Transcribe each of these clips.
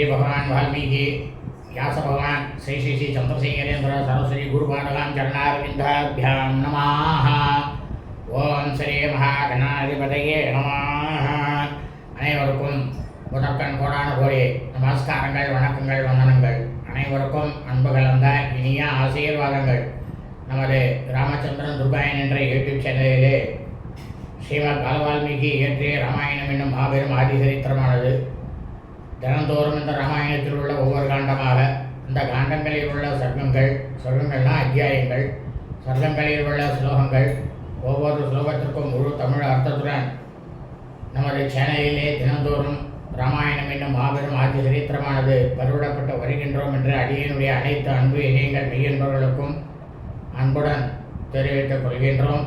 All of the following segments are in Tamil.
श्री श्री भगवान वाल्मीकि व्यास भगवान श्री श्री श्री चंद्रशेखरेंद्र सरस्वती गुरुपादगाम चरणारविंदाभ्यां नमः ஓம் ஸ்ரீ மகாகணாதிபதியே நமः அனைவருக்கும் முதற்கண் கோடான கோடி நமஸ்காரங்கள் வணக்கங்கள் வந்தனங்கள் அனைவருக்கும் அன்பு கலந்த இனிய ஆசீர்வாதங்கள் நமது ராமச்சந்திரன் துர்காயன் என்ற யூடியூப் சேனலிலே ஸ்ரீமத் பாலவால்மீகி இயற்றிய ராமாயணம் என்னும் மாபெரும் ஆதிசரித்திரமானது தினந்தோறும் இந்த ராமாயணத்தில் உள்ள ஒவ்வொரு காண்டமாக இந்த காண்டங்களில் உள்ள சர்க்கங்கள் சர்க்கங்கள்னா அத்தியாயங்கள் சர்க்கங்களில் உள்ள ஸ்லோகங்கள் ஒவ்வொரு ஸ்லோகத்திற்கும் முழு தமிழ் அர்த்தத்துடன் நமது சேனலிலே தினந்தோறும் ராமாயணம் என்னும் மாபெரும் ஆதி சரித்திரமானது பருவிடப்பட்டு வருகின்றோம் என்று அடியனுடைய அனைத்து அன்பு இணையங்கள் மெய்யன்பவர்களுக்கும் அன்புடன் தெரிவித்துக் கொள்கின்றோம்.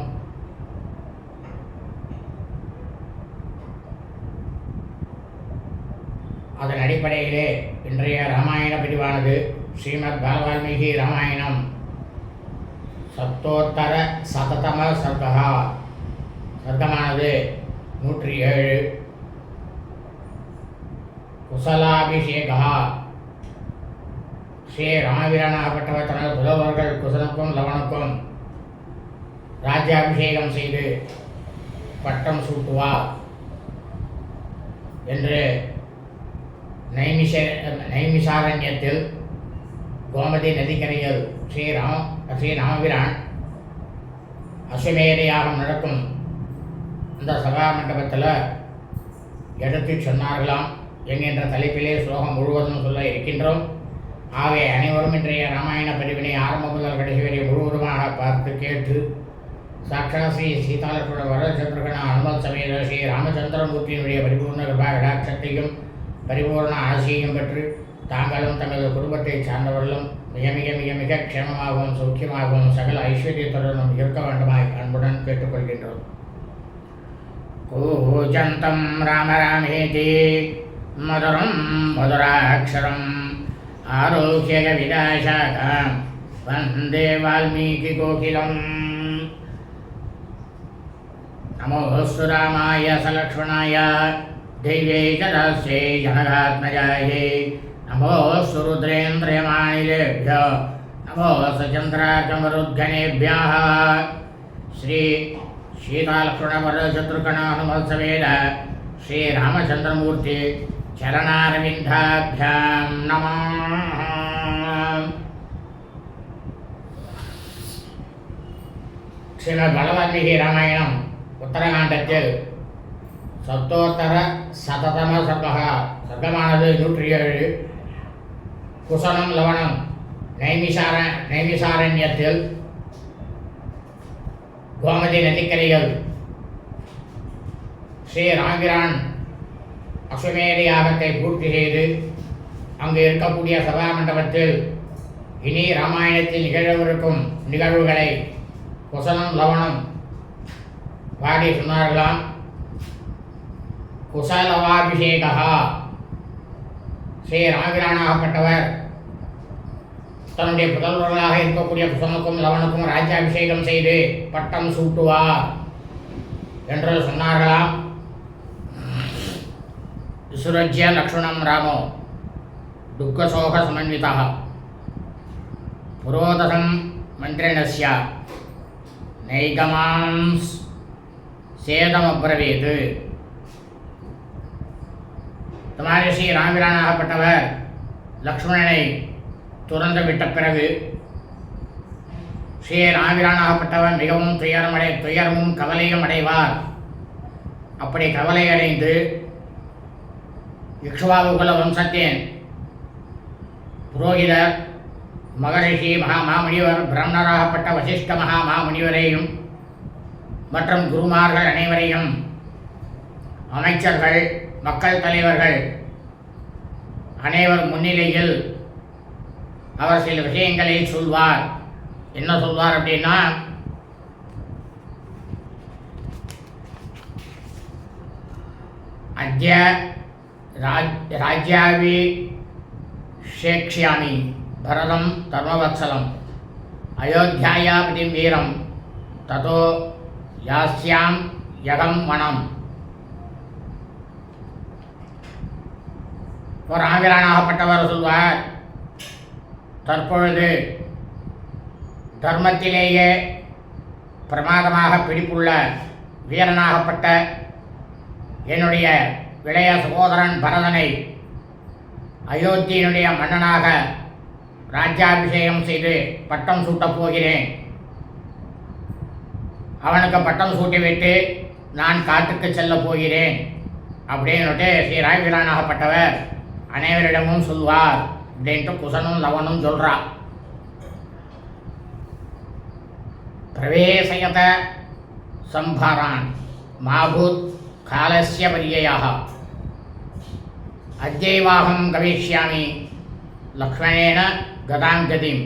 அதன் அடிப்படையிலே இன்றைய ராமாயண பிரிவானது ஸ்ரீமத் பாலவால்மீகி ராமாயணம். சத்தோத்தர சததம சர்க்கா. சர்க்கமானது நூற்றி ஏழு குசலாபிஷேகா. ஸ்ரீ ராமவீரனாகப்பட்டவர் தனது புலவர்கள் குசலுக்கும் லவனுக்கும் ராஜ்யாபிஷேகம் செய்து பட்டம் சூட்டுவார் என்று நைமிஷ நைமிஷாரண்யத்தில் கோமதி நதிக்கரையில் ஸ்ரீராம ஸ்ரீராமபிரான் ராமபிரான் நடக்கும் அந்த சபா மண்டபத்தில் எடுத்து சொன்னார்களாம் என்கின்ற தலைப்பிலே ஸ்லோகம் முழுவதும் சொல்ல இருக்கின்றோம். ஆகவே அனைவரும் இன்றைய ராமாயண பதிவினை ஆரம்ப முதல் கடைசி வரை முழுவதுமாக பார்த்து கேட்டு சாட்சா ஸ்ரீ சீதாலட்சுமண வரதசத்ருகண அனுமன் சமேத ஸ்ரீ ராமச்சந்திரமூர்த்தியினுடைய பரிபூர்ண கிருபா கடாட்சத்தையும் பரிபூர்ண ஆசியும் பெற்று தாங்களும் தங்களது குடும்பத்தை சார்ந்தவர்களும் மிக மிக மிக மிக க்ஷேமமாகவும் சௌக்கியமாகவும் சகல ஐஸ்வர்யத்துடனும் இருக்க வேண்டுமாய் அன்புடன் கேட்டுக்கொள்கின்றோம். கூஜந்தம் ராமராமேதி மதுரம் மதுராட்சரம் ஆரோக்கியக விதாசாகாம் வந்தே வால்மீகி கோகிலம். நமோஸ்து ராமாய சலக்ஷ்மணாய दैव्यै च दास्यै जनकात्मजायै नमोऽस्तु रुद्रेन्द्रियमानिलेभ्य नमोऽस्तु चन्द्राकमरुद्गणेभ्यः श्री शीतालक्ष्मणवरशत्रुघ्नानुमत्सवेन श्रीरामचन्द्रमूर्ति चरणारविन्दाभ्यां नमः ஸ்ரீமத் பலவால்மீகி ராமாயணம் உத்தரகாண்டத்தில் சத்தோத்தர சததம சர்க்கா சர்க்கமானது நூற்றி ஏழு. குசனம் லவணம். நைமிசார நைமிசாரண்யத்தில் கோமதி நதிக்கரைகள். ஸ்ரீ ராங்கிரான் அஸ்வமேத யாகத்தை பூர்த்தி செய்து அங்கு இருக்கக்கூடிய சபா மண்டபத்தில் இனி ராமாயணத்தில் நிகழவிருக்கும் நிகழ்வுகளை குசனம் லவணம் பாடி சொன்னார்களாம். குசலவாபிஷேகா. ஸ்ரீ ராமபிரானாகப்பட்டவர் தன்னுடைய புதல்வர்களாக இருக்கக்கூடிய குசனுக்கும் லவனுக்கும் ராஜ்யாபிஷேகம் செய்து பட்டம் சூட்டுவார் என்று சொன்னார்களாம். சுரஜ்ய லக்ஷ்மணம் ராமோ. துக்கசோக சமன்விதா. புரோதசம் மந்திரிணஸ்ய. நைகமாம் சேதமப்ரவீது. துமாரி ராமிரானாகப்பட்டவர் லக்ஷ்மணனை துறந்து விட்ட பிறகு ஸ்ரீ ராமிரானாகப்பட்டவர் மிகவும் துயரமடை துயரமும் கவலையும் அடைவார். அப்படி கவலை அடைந்து இக்ஷ்வாகுகுல வம்சத்தின் புரோகிதர் மகரிஷி மகா மாமுனிவர் பிராமணராகப்பட்ட வசிஷ்ட மகா மாமுனிவரையும் மற்றும் குருமார்கள் அனைவரையும் அமைச்சர்கள் மக்கள் தலைவர்கள் அனைவர் முன்னிலையில் அவர் சில விஷயங்களை சொல்வார். என்ன சொல்வார் அப்படின்னா அத்ய ராஜ்யாவி சேக்ஷியாமி பரதம் தர்மவத்சலம் அயோத்தியாயாபதிம் வீரம் ததோ யாஸ்யாம் யகம் மனம் ஒரு ஆங்கிலானாகப்பட்டவர் சொல்வார். தற்பொழுது தர்மத்திலேயே பிரமாதமாக பிடிப்புள்ள வீரனாகப்பட்ட என்னுடைய இளைய சகோதரன் பரதனை அயோத்தியினுடைய மன்னனாக ராஜ்யாபிஷேகம் செய்து பட்டம் சூட்டப் போகிறேன். அவனுக்கு பட்டம் சூட்டிவிட்டு நான் காட்டுக்கு செல்ல போகிறேன். அப்படின்னுட்டு ஸ்ரீ ராய்வீரானாகப்பட்டவர் அனைவரிடமும் சொல்வார் அப்படின்ட்டு குசனும் லவனும் சொல்றா. பிரவேசயத சம்பாரான் மாபூத் காலஸ்ய பரியயாக. அத்யைவாகம் கவிஷ்யாமி. லக்ஷ்மணேன கதாங்கதிம்.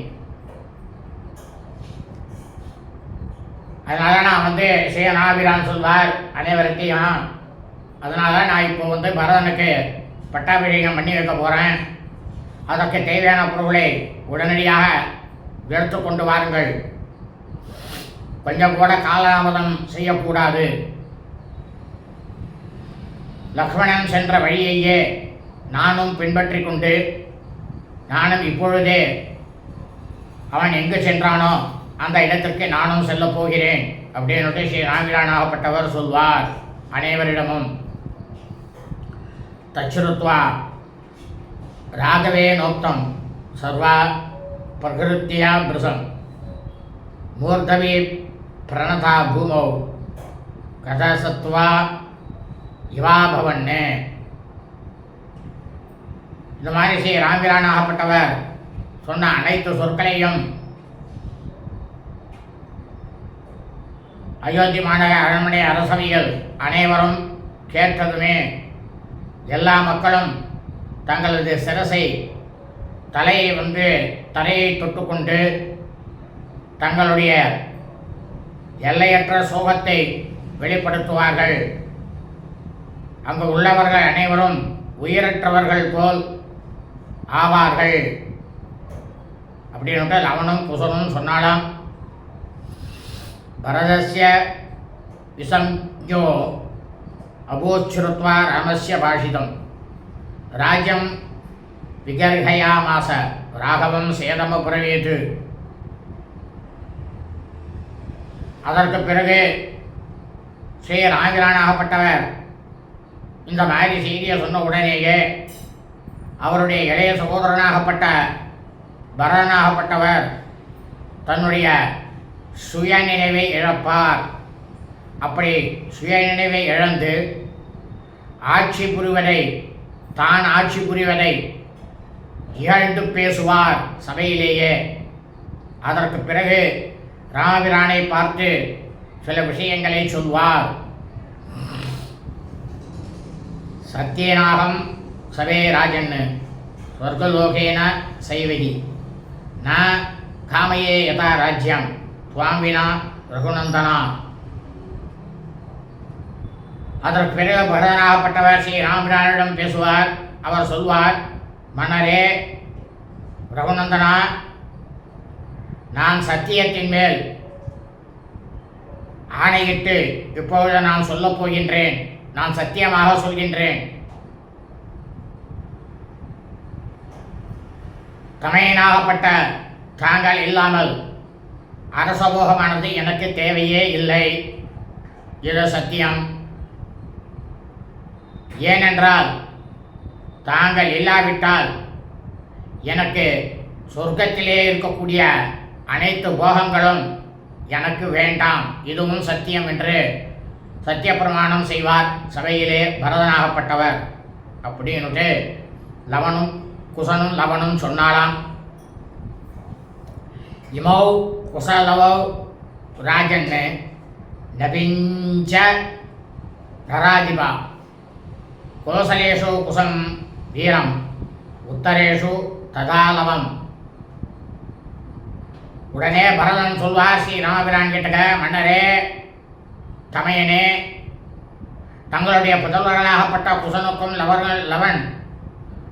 அதனால நான் வந்து சேனாபிரான் சொல்வார் அனைவருக்கையும். அதனால நான் இப்போ வந்து பரதனுக்கு பட்டாபிஷேகம் பண்ணி வைக்க போகிறேன் அதற்கு தேவையான பொருளை உடனடியாக எடுத்து கொண்டு வாருங்கள். கொஞ்சம் கூட காலதாமதம் செய்யக்கூடாது. லக்ஷ்மணன் சென்ற வழியையே நானும் பின்பற்றி கொண்டு நானும் இப்பொழுதே அவன் எங்கு சென்றானோ அந்த இடத்திற்கு நானும் செல்லப் போகிறேன் அப்படின்னுட்டு ஸ்ரீ ராமிரானாகப்பட்டவர் சொல்வார். அனைவரிடமும் தச்சுருத்வா ராகவே நோக்தம் சர்வா பிரகிருத்தியா பிருசம் மூர்தவி பிரணதா பூமௌ கதசத்வா இவாபவன்னு இந்த மாதிரி ஸ்ரீ ராமிரானாகப்பட்டவர் சொன்ன அனைத்து சொற்களையும் அயோத்தி மாநகர அரண்மனை அரசவையில் அனைவரும் கேட்டதுமே எல்லா மக்களும் தங்களது சிரசை தலையை வந்து தலையை தொட்டுக்கொண்டு தங்களுடைய எல்லையற்ற சோகத்தை வெளிப்படுத்துவார்கள். அங்கு உள்ளவர்கள் அனைவரும் உயிரற்றவர்கள் போல் ஆவார்கள். அப்படின்ட்டு லவனும் குசனும் சொன்னாலாம் பரதஸ்ய விசஞ்சோ அபோச்சுருத்வா ராமஸ்ய பாஷிதம் ராஜ்யம் விகர்ஹயாமாச ராகவம் சேதம புரவேது அதற்கு பிறகு ஸ்ரீ ராமிரானாகப்பட்டவர் இந்த மாதிரி செய்தியை சொன்ன உடனேயே அவருடைய இளைய சகோதரனாகப்பட்ட பரதனாகப்பட்டவர் தன்னுடைய சுய நினைவை இழப்பார். அப்படி சுய நினைவை இழந்து ஆட்சி புரிவதை தான் ஆட்சி புரிவதை இகழ்ந்து பேசுவார் சபையிலேயே. அதற்கு பிறகு ராமபிரானை பார்த்து சில விஷயங்களை சொல்வார். சத்தியநாகம் சவே ராஜன் ஸ்வர்கலோகேன சைவகி. ந காமையே யதா ராஜ்யம் சுவாமினா ரகுநந்தனா. அதற்கு பிறகு பரதனாகப்பட்டவர் ஸ்ரீ ராமபிரானிடம் பேசுவார். அவர் சொல்வார் மன்னரே ரகுநந்தனா நான் சத்தியத்தின் மேல் ஆணையிட்டு இப்பொழுது நான் சொல்லப் போகின்றேன். நான் சத்தியமாக சொல்கின்றேன். தமையனாகப்பட்ட தாங்கள் இல்லாமல் அரசபோகமானது எனக்கு தேவையே இல்லை. இது சத்தியம். ஏனென்றால் தாங்கள் இல்லாவிட்டால் எனக்கு சொர்க்கத்திலே இருக்கக்கூடிய அனைத்து போகங்களும் எனக்கு வேண்டாம். இதுவும் சத்தியம் என்று சத்திய பிரமாணம் செய்வார். சபையிலே பரதனாகப்பட்டவர். அப்படின்னுட்டு லவனும் குசனும் லவனும் சொன்னாலாம். இமௌ குசலவௌ ராஜன்னு நபிஞ்ச நராதிபா. கோசலேஷு குசம் வீரம் உத்தரேஷு ததாலவம் உடனே பரதன் சொல்வார் ஸ்ரீ ராமபிரான் கிட்டக மன்னரே தமையனே தங்களுடைய புதல்வர்களாகப்பட்ட குசனுக்கும் லவர்கள் லவன்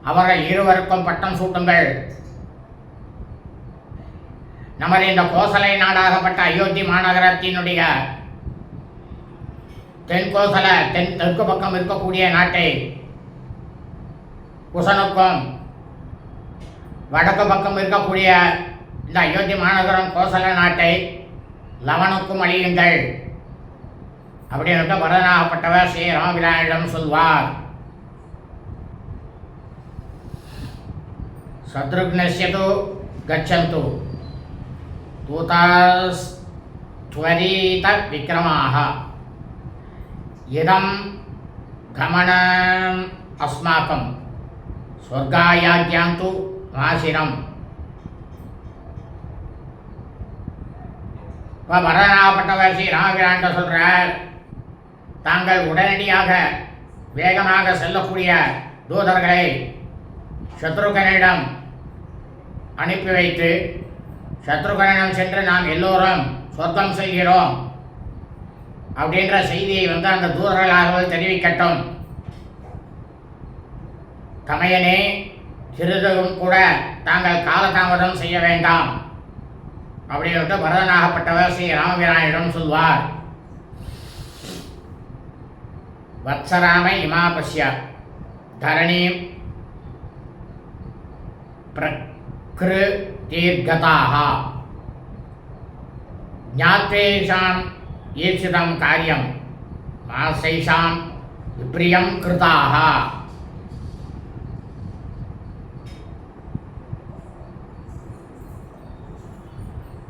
அவர்கள் இருவருக்கும் பட்டம் சூட்டுங்கள். நமது இந்த கோசலை நாடாகப்பட்ட அயோத்தி மாநகரத்தினுடைய தென்கோசல தென் தெற்கு பக்கம் இருக்கக்கூடிய நாட்டை குசனுக்கும் வடக்கு பக்கம் இருக்கக்கூடிய இந்த அயோத்தி மாநகரம் கோசல நாட்டை லவனுக்கும் அழியுங்கள் அப்படின்னு பரதனாகப்பட்டவர் ஸ்ரீ ராமபிரானிடம் சொல்வார் शत्रुघ्नस्य तु गच्छन्तु दूतास्त्वरितविक्रमाः இதம் கமன அஸ்மாக்கம் சொர்க்காயாக்கியாந்து நாசினம் இப்போ மரணாப்பட்டவர்சி ராமபிராண்ட சொல்கிறார் தாங்கள் உடனடியாக வேகமாக செல்லக்கூடிய தூதர்களை சத்ருகனிடம் அனுப்பி வைத்து சத்ருகனிடம் சென்று நாம் எல்லோரும் சொர்க்கம் செல்கிறோம். அப்படின்ற செய்தியை வந்து அந்த தூதர்களாகவே தெரிவிக்கட்டும். தமையனே சிறிதும் கூட தாங்கள் காலதாமதம் செய்ய வேண்டாம். அப்படின்னு பரதனாகப்பட்டவர் ஸ்ரீ ராமபிரானிடம் சொல்வார். வத்சராம இமாபஸ்ய தரணீம் ஈப்சிதம் காரியம். மா சைஷாம் விப்ரியம் கிருதாக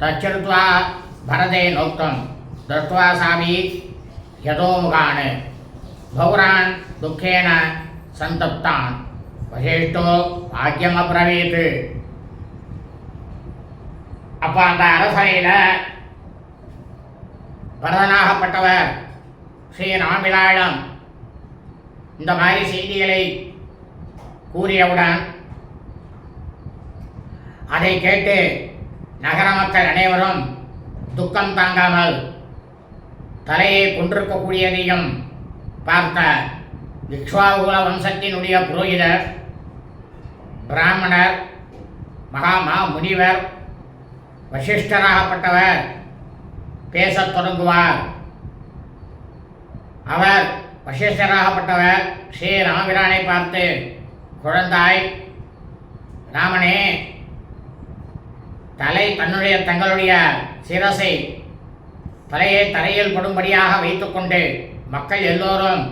தச்சருத்வா பரதே நோக்தம். தத்வா சாமி யதோமுகான் பௌரான் துக்கேன சந்தப்தான். வசேஷ்டோ பாக்கியம் அப்ரவீத். அப்போ அந்த அரசனையில் பரதனாகப்பட்டவர் ஸ்ரீ ராமிலாயிடம் இந்த மாதிரி செய்திகளை கூறியவுடன் அதை கேட்டு நகர மக்கள் அனைவரும் துக்கம் தாங்காமல் தலையை கொண்டிருக்கக்கூடியதையும் பார்த்த விக்ஷ்வாகுல வம்சத்தினுடைய புரோகிதர் பிராமணர் மகாமா முனிவர் வசிஷ்டராகப்பட்டவர் பேசத் தொடங்குவார். அவர் வசிஷ்டராகப்பட்டவர் ஸ்ரீ ராமபிரானை பார்த்து குழந்தாய் ராமனே தலை தன்னுடைய தங்களுடைய சிரசை தலையை தரையில் படும்படியாக வைத்துக்கொண்டு மக்கள் எல்லோரும்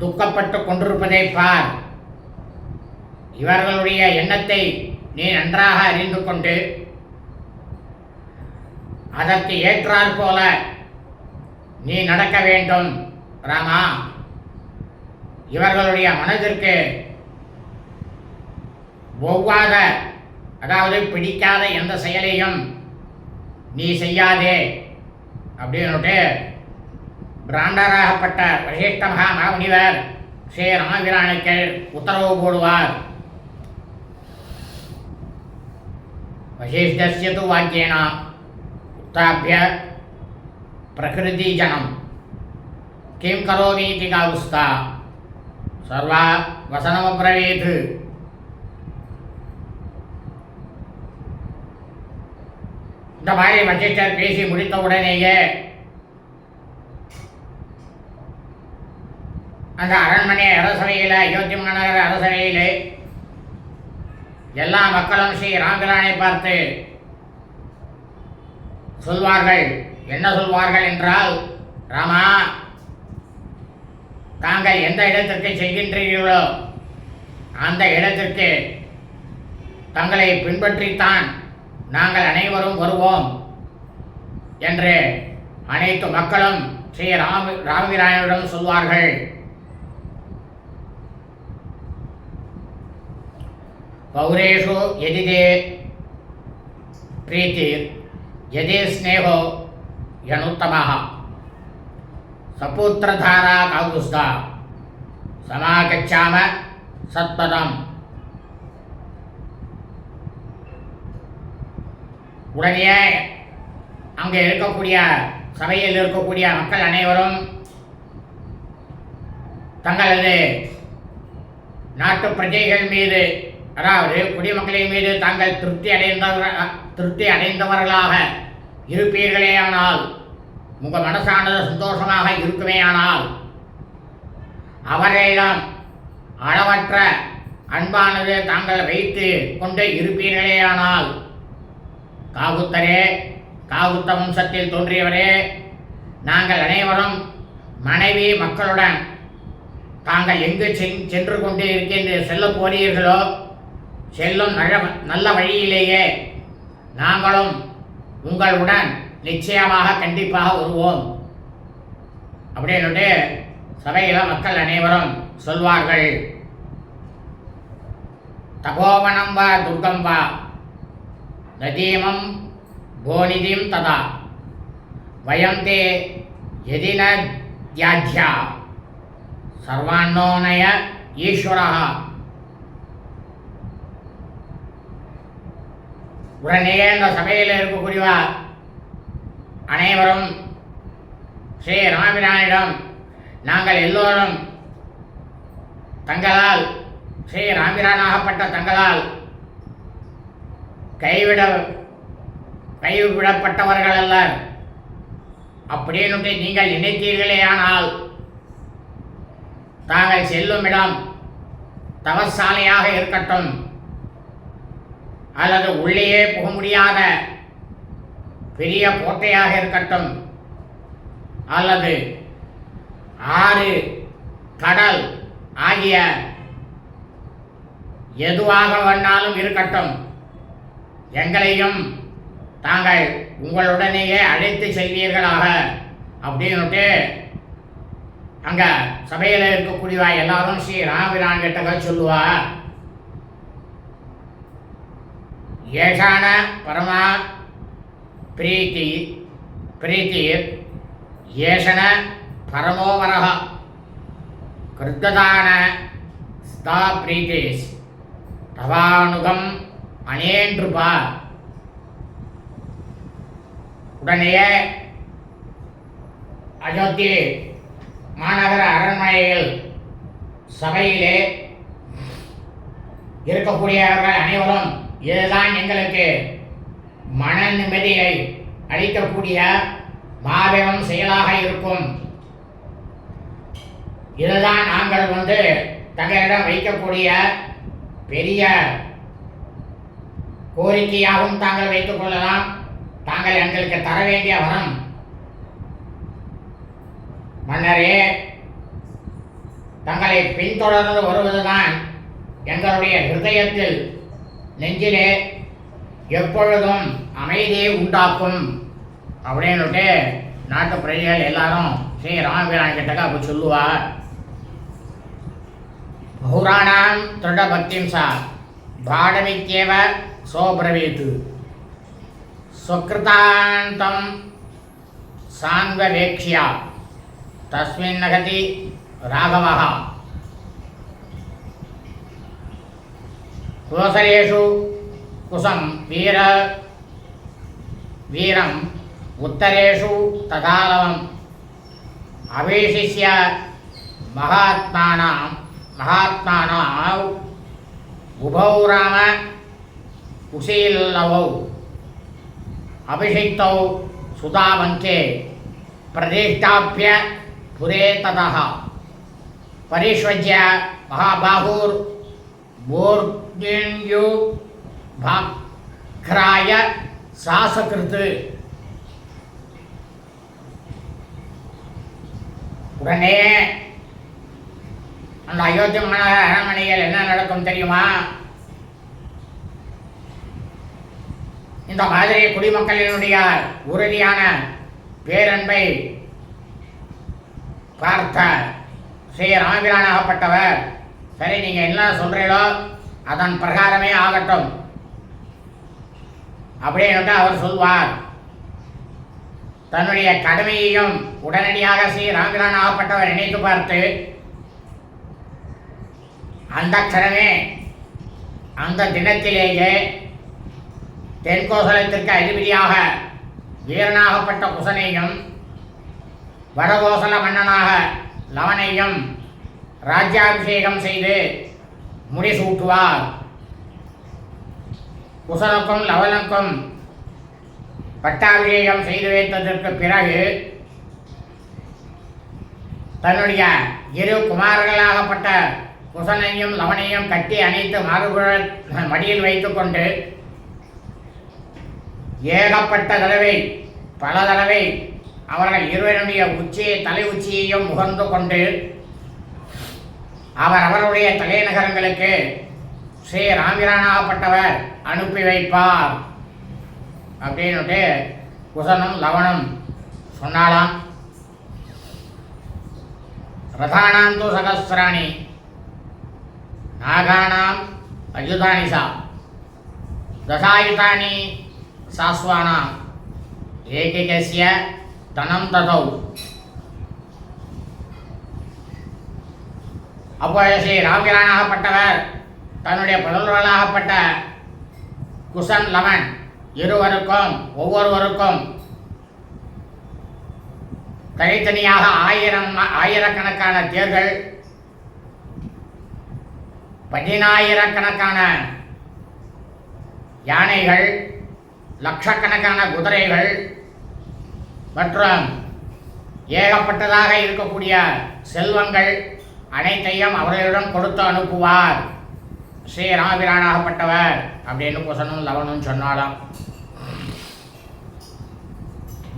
துக்கப்பட்டு கொண்டிருப்பதை பார். இவர்களுடைய எண்ணத்தை நீ நன்றாக அறிந்து கொண்டு அதற்கு ஏற்றாற் போல நீ நடக்க வேண்டும் ராமா. இவர்களுடைய மனதிற்கு ஒவ்வாத அதாவது பிடிக்காத எந்த செயலையும் நீ செய்யாதே அப்படின்னுட்டு பிராண்டராகப்பட்ட வசிஷ்ட மகாமுனிவர் ஸ்ரீ ராமபிரானுக்கு உத்தரவு போடுவார். வசிஷ்டசிய வாக்கியனா वाक्येन उत्थाप्य प्रकृतिजनं किं करोमि इति कावुस्ता सर्वा वसनमब्रवीत् இந்த மாதிரி வசிஷ்டர் பேசி முடித்த உடனேயே அந்த அரண்மனை அரசவையில் அயோத்தி மாநகர அரசவையில் எல்லா மக்களும் ஸ்ரீ ராமபிரானை பார்த்து சொல்வார்கள். என்ன சொல்வார்கள் என்றால் ராமா தாங்கள் எந்த இடத்திற்கு செல்கின்றீர்களோ அந்த இடத்திற்கு தங்களை பின்பற்றித்தான் நாங்கள் அனைவரும் வருவோம் என்று அனைத்து மக்களும் ஸ்ரீ ராம ராமவிராயனிடம் சொல்வார்கள். பௌரேஷு எதிதே பிரீத்திர் యదే స్నేహో యనుత్తమ సపుత్రధారా కాగుస్త సమాగచ్చామ సత్పదం உடனே அங்கே இருக்கக்கூடிய சபையில் இருக்கக்கூடிய மக்கள் அனைவரும் தங்களது நாட்டு பிரஜைகள் மீது அதாவது குடிமக்களின் மீது தாங்கள் திருப்தி அடைந்தவர் திருப்தி அடைந்தவர்களாக இருப்பீர்களேயானால் உங்கள் மனசானது சந்தோஷமாக இருக்குமேயானால் அவர்களிடம் அளவற்ற அன்பானது தாங்கள் வைத்து கொண்டு இருப்பீர்களேயானால் காகுத்தரே காகுத்த வம்சத்தில் தோன்றியவரே நாங்கள் அனைவரும் மனைவி மக்களுடன் தாங்கள் எங்கு சென்று கொண்டு இருக்கின்ற செல்ல போறீர்களோ செல்லும் நல்ல நல்ல வழியிலேயே நாங்களும் உங்களுடன் நிச்சயமாக கண்டிப்பாக வருவோம். அப்படின்னுட்டு சபையில் மக்கள் அனைவரும் சொல்வார்கள். தபோவனம் வா துர்கம் வா. நதீமம் கோநிதிம் ததா. வயம் தே எதின தியாத்யா சர்வான்னோனய ஈஸ்வரா. உடனேயே அந்த சபையில் இருக்கக்கூடியவா அனைவரும் ஸ்ரீ ராமிரானிடம் நாங்கள் எல்லோரும் தங்களால் ஸ்ரீ ராமிரானாகப்பட்ட தங்களால் கைவிட கைவிடப்பட்டவர்கள் அல்ல அப்படின்னு நீங்கள் நினைத்தீர்களேயானால் தாங்கள் செல்லும் இடம் தவசாலையாக இருக்கட்டும். அல்லது உள்ளேயே புக முடியாத பெரிய கோட்டையாக இருக்கட்டும். அல்லது ஆறு கடல் ஆகிய எதுவாக வேணாலும் இருக்கட்டும். எங்களையும் தாங்கள் உங்களுடனேயே அழைத்து செல்வீர்களாக. அப்படின்னுட்டு அங்கே சபையில் இருக்கக்கூடியவா எல்லாரும் ஸ்ரீ ராமபிரான் கிட்ட சொல்லுவா. ஏஷான பரமா பிரீத்தி பிரீத்திர் ஏஷன பரமோவரக கிருத்ததான ஸ்தா பிரீத்திஸ் தவானுகம் அனேன்றுபா உடனேயே அயோத்தி மாநகர அரண்மனையில் சபையிலே இருக்கக்கூடியவர்கள் அனைவரும் இதுதான் எங்களுக்கு மன நிம்மதியை அளிக்கக்கூடிய மாபெரும் செயலாக இருக்கும். இதுதான் நாங்கள் வந்து தங்களிடம் வைக்கக்கூடிய பெரிய கோரிக்கையாகவும் தாங்கள் வைத்துக் கொள்ளலாம். தாங்கள் எங்களுக்கு தர வேண்டிய வரம். மன்னரே தங்களை பின்தொடர்ந்து வருவதுதான் எங்களுடைய ஹிருதயத்தில் நெஞ்சிலே எப்பொழுதும் அமைதியை உண்டாக்கும் அப்படின்னுட்டு நாட்டு பிரஜைகள் எல்லாரும் ஸ்ரீ ராமபிரான் கிட்டக்க அப்போ சொல்லுவா பௌராணாம் திருட பக்திம் சா பாடமித்யேவ சோபிரவீத்து. சுக்கிருதாந்தம் சான்வவேக்ஷ்யா தஸ்மின் நகதி ராகவகா कुसरेषु कुसं वीर वीरम् उत्तरेषु तथालवम् अभिशिष्य महात्मानां महात्माना उभौ राम कुशील्लवौ। अभिषिक्तौ सुतामन्ते प्रतिष्ठाप्य पुरे ततः परिष्वज्य महाबाहुर् மூர்த்திண்யு பக்ராய சாசகிருத்து. உடனே அந்த அயோத்தி மாநகர அரண்மனையில் என்ன நடக்கும் தெரியுமா? இந்த மாதிரி குடிமக்களினுடைய உறுதியான பேரன்பை பார்த்த ஸ்ரீ ராமிரானாகப்பட்டவர் சரி நீங்கள் என்ன சொல்கிறீங்களோ அதன் பிரகாரமே ஆகட்டும். அப்படின்னு அவர் சொல்வார். தன்னுடைய கடமையையும் உடனடியாக ஸ்ரீ ஆகப்பட்டவர் நினைத்து பார்த்து அந்த க்ஷணமே அந்த தினத்திலேயே தென்கோசலத்திற்கு அதிபதியாக வீரனாகப்பட்ட குசனையும் வடகோசல மன்னனாக லவனையும் ராஜ்யாபிஷேகம் செய்து முடிசூட்டுவார். குசனுக்கும் லவனுக்கும் பட்டாபிஷேகம் செய்து வைத்ததற்கு பிறகு தன்னுடைய இரு குமாரர்களாகப்பட்ட குசனையும் லவனையும் கட்டி அணைத்து மாறுபுற மடியில் வைத்துக்கொண்டு ஏகப்பட்ட தடவை பல தடவை அவர்கள் இருவருடைய உச்சியை தலை உச்சியையும் முகர்ந்து கொண்டு அவர் அவருடைய தலைநகரங்களுக்கு ஸ்ரீ ராமிரானாகப்பட்டவர் அனுப்பி வைப்பார். அப்படின்னுட்டு குசனும் லவனும் சொன்னாலாம் ரதானாம் து சகசிராணி நாகானாம் அயுதானி சா தசாயுதானி சாஸ்வானாம். ஏகிகசிய தனம் ததௌ. அப்போது ஸ்ரீ ராமிரானாகப்பட்டவர் தன்னுடைய புதல்வர்களாகப்பட்ட குசன் லவன் இருவருக்கும் ஒவ்வொருவருக்கும் தனித்தனியாக ஆயிரம் ஆயிரக்கணக்கான தேர்கள் பதினாயிரக்கணக்கான யானைகள் லட்சக்கணக்கான குதிரைகள் மற்றும் ஏகப்பட்டதாக இருக்கக்கூடிய செல்வங்கள் அனைத்தையும் அவர்களிடம் கொடுத்து அனுப்புவார் ஸ்ரீ ராமபிரானாகப்பட்டவர் அப்படின்னு குசனும் லவனும் சொன்னாலாம்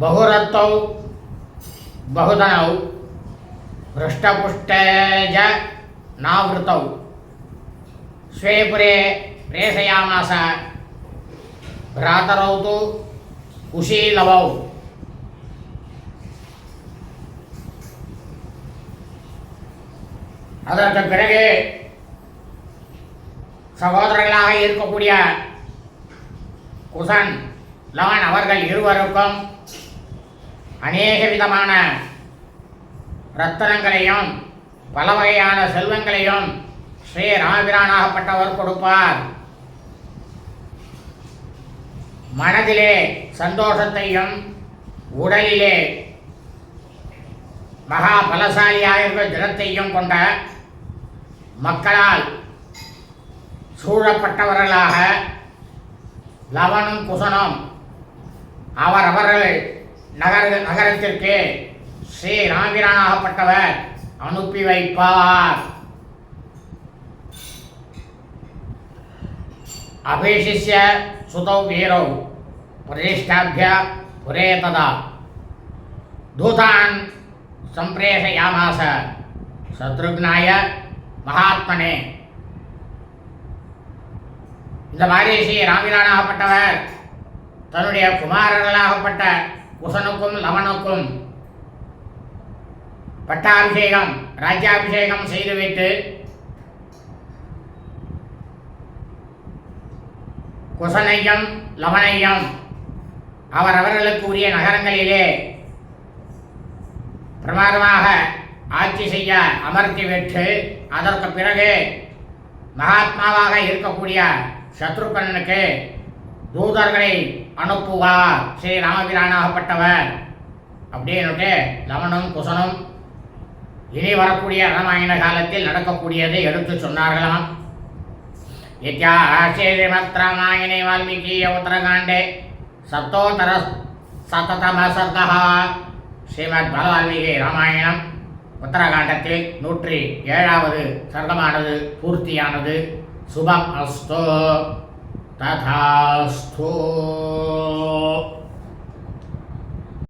பகுரத்தௌ बहुधनौ हृष्टपुष्टे च नावृतौ स्वे पुरे प्रेषयामास भ्रातरौ तु कुशीलवौ அதற்கு பிறகு சகோதரர்களாக இருக்கக்கூடிய குசன் லவன் அவர்கள் இருவருக்கும் அநேக விதமான ரத்தனங்களையும் பல வகையான செல்வங்களையும் ஸ்ரீ ராமபிரானாகப்பட்டவர் கொடுப்பார். மனதிலே சந்தோஷத்தையும் உடலிலே மகா பலசாலியாக இருக்கிற தினத்தையும் கொண்ட மக்களால் சூழப்பட்டவர்களாக லவனும் குசனும் அவரவர்கள் நகர நகரத்திற்கு ஸ்ரீ ராமிரானாகப்பட்டவர் அனுப்பி வைப்பார். அபேஷிஷ்ய சுதௌ வீரௌ பிரதிஷ்டாபிய புரே ததா. தூதான் சம்பிரேஷயாமாச சத்ருக்னாய மகாத்மனே. இந்த மாதிரி ஸ்ரீ தன்னுடைய குமாரர்களாகப்பட்ட குசனுக்கும் லவனுக்கும் பட்டாபிஷேகம் ராஜ்யாபிஷேகம் செய்துவிட்டு குசனையும் லவனையும் அவர் அவர்களுக்கு உரிய நகரங்களிலே பிரமாதமாக ஆட்சி செய்ய அமர்த்தி விட்டு அதற்கு பிறகு மகாத்மாவாக இருக்கக்கூடிய சத்ருகனுக்கு தூதர்களை அனுப்புவார். ஸ்ரீ ராமபிரானாகப்பட்டவர் அப்படின்னுட்டு லவனும் குசனும் இனி வரக்கூடிய ராமாயண காலத்தில் நடக்கக்கூடியதை எடுத்து சொன்னார்களாம். இத்தியாசே ஸ்ரீமத் ராமாயணே வால்மீகிய உத்தரகாண்டே. சப்தோத்தர சததமசர்கா ஸ்ரீமத் பலவால்மீகி ராமாயணம். உத்தரகாண்டத்தில் நூற்றி ஏழாவது சர்க்கமானது பூர்த்தியானது. சுபம் அஸ்தோ ததாஸ்தோ.